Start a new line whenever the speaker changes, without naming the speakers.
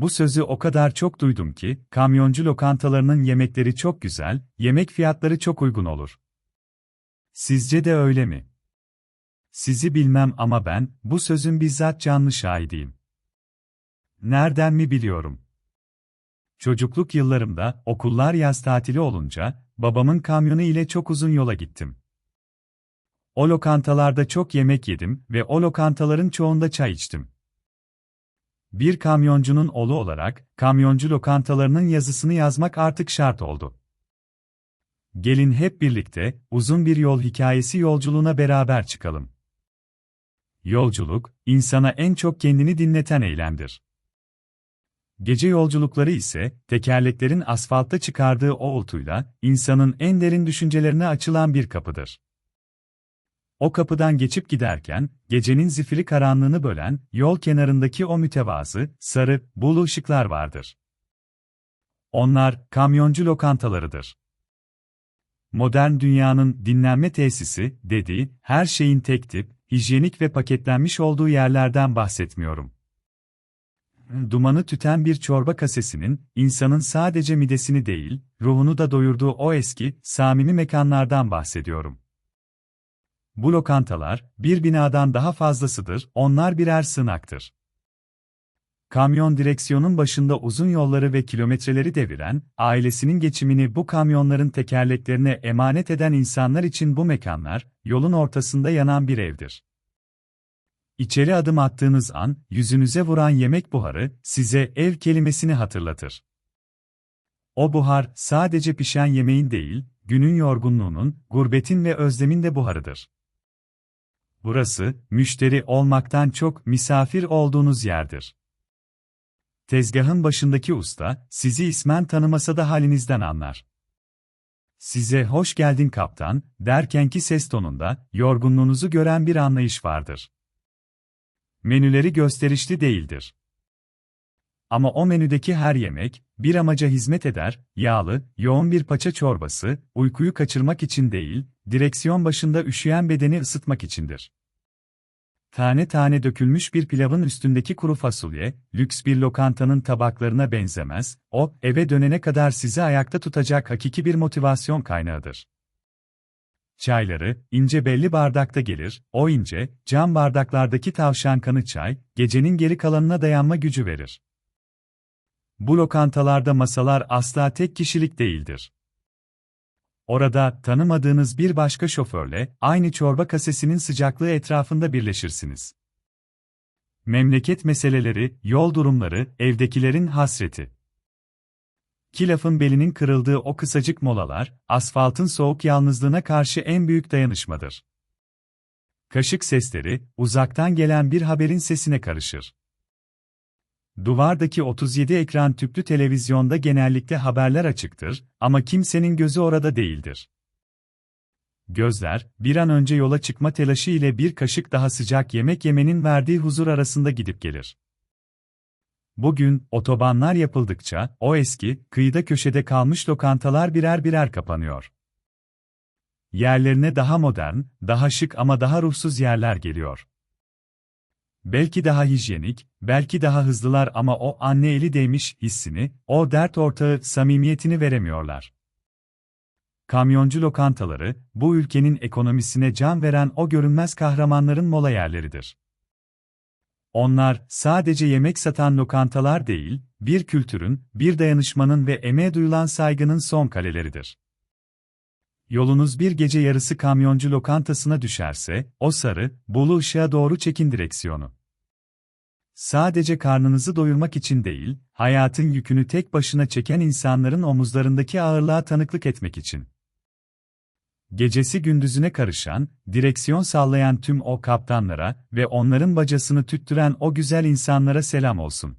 bu sözü o kadar çok duydum ki, kamyoncu lokantalarının yemekleri çok güzel, yemek fiyatları çok uygun olur. Sizce de öyle mi? Sizi bilmem ama ben, bu sözün bizzat canlı şahidiyim. Nereden mi biliyorum? Çocukluk yıllarımda, okullar yaz tatili olunca, babamın kamyonu ile çok uzun yola gittim. O lokantalarda çok yemek yedim ve o lokantaların çoğunda çay içtim. Bir kamyoncunun oğlu olarak, kamyoncu lokantalarının yazısını yazmak artık şart oldu. Gelin hep birlikte, uzun bir yol hikayesi yolculuğuna beraber çıkalım. Yolculuk, insana en çok kendini dinleten eylemdir. Gece yolculukları ise, tekerleklerin asfaltta çıkardığı o uğultuyla, insanın en derin düşüncelerine açılan bir kapıdır. O kapıdan geçip giderken, gecenin zifiri karanlığını bölen, yol kenarındaki o mütevazı, sarı, bulu ışıklar vardır. Onlar, kamyoncu lokantalarıdır. Modern dünyanın dinlenme tesisi, dediği, her şeyin tek tip, hijyenik ve paketlenmiş olduğu yerlerden bahsetmiyorum. Dumanı tüten bir çorba kasesinin, insanın sadece midesini değil, ruhunu da doyurduğu o eski, samimi mekanlardan bahsediyorum. Bu lokantalar, bir binadan daha fazlasıdır, onlar birer sığınaktır. Kamyon direksiyonun başında uzun yolları ve kilometreleri deviren, ailesinin geçimini bu kamyonların tekerleklerine emanet eden insanlar için bu mekanlar, yolun ortasında yanan bir evdir. İçeri adım attığınız an, yüzünüze vuran yemek buharı, size ev kelimesini hatırlatır. O buhar, sadece pişen yemeğin değil, günün yorgunluğunun, gurbetin ve özlemin de buharıdır. Burası, müşteri olmaktan çok misafir olduğunuz yerdir. Tezgahın başındaki usta, sizi ismen tanımasa da halinizden anlar. Size hoş geldin kaptan, derkenki ses tonunda, yorgunluğunuzu gören bir anlayış vardır. Menüleri gösterişli değildir. Ama o menüdeki her yemek, bir amaca hizmet eder, yağlı, yoğun bir paça çorbası, uykuyu kaçırmak için değil, direksiyon başında üşüyen bedeni ısıtmak içindir. Tane tane dökülmüş bir pilavın üstündeki kuru fasulye, lüks bir lokantanın tabaklarına benzemez, o, eve dönene kadar sizi ayakta tutacak hakiki bir motivasyon kaynağıdır. Çayları, ince belli bardakta gelir, o ince, cam bardaklardaki tavşan kanı çay, gecenin geri kalanına dayanma gücü verir. Bu lokantalarda masalar asla tek kişilik değildir. Orada, tanımadığınız bir başka şoförle, aynı çorba kasesinin sıcaklığı etrafında birleşirsiniz. Memleket meseleleri, yol durumları, evdekilerin hasreti. Ki lafın belinin kırıldığı o kısacık molalar, asfaltın soğuk yalnızlığına karşı en büyük dayanışmadır. Kaşık sesleri, uzaktan gelen bir haberin sesine karışır. Duvardaki 37 ekran tüplü televizyonda genellikle haberler açıktır ama kimsenin gözü orada değildir. Gözler, bir an önce yola çıkma telaşı ile bir kaşık daha sıcak yemek yemenin verdiği huzur arasında gidip gelir. Bugün, otobanlar yapıldıkça, o eski, kıyıda köşede kalmış lokantalar birer birer kapanıyor. Yerlerine daha modern, daha şık ama daha ruhsuz yerler geliyor. Belki daha hijyenik, belki daha hızlılar ama o anne eli değmiş hissini, o dert ortağı samimiyetini veremiyorlar. Kamyoncu lokantaları, bu ülkenin ekonomisine can veren o görünmez kahramanların mola yerleridir. Onlar, sadece yemek satan lokantalar değil, bir kültürün, bir dayanışmanın ve emeğe duyulan saygının son kaleleridir. Yolunuz bir gece yarısı kamyoncu lokantasına düşerse, o sarı, bulu ışığa doğru çekin direksiyonu. Sadece karnınızı doyurmak için değil, hayatın yükünü tek başına çeken insanların omuzlarındaki ağırlığa tanıklık etmek için. Gecesi gündüzüne karışan, direksiyon sallayan tüm o kaptanlara ve onların bacasını tüttüren o güzel insanlara selam olsun.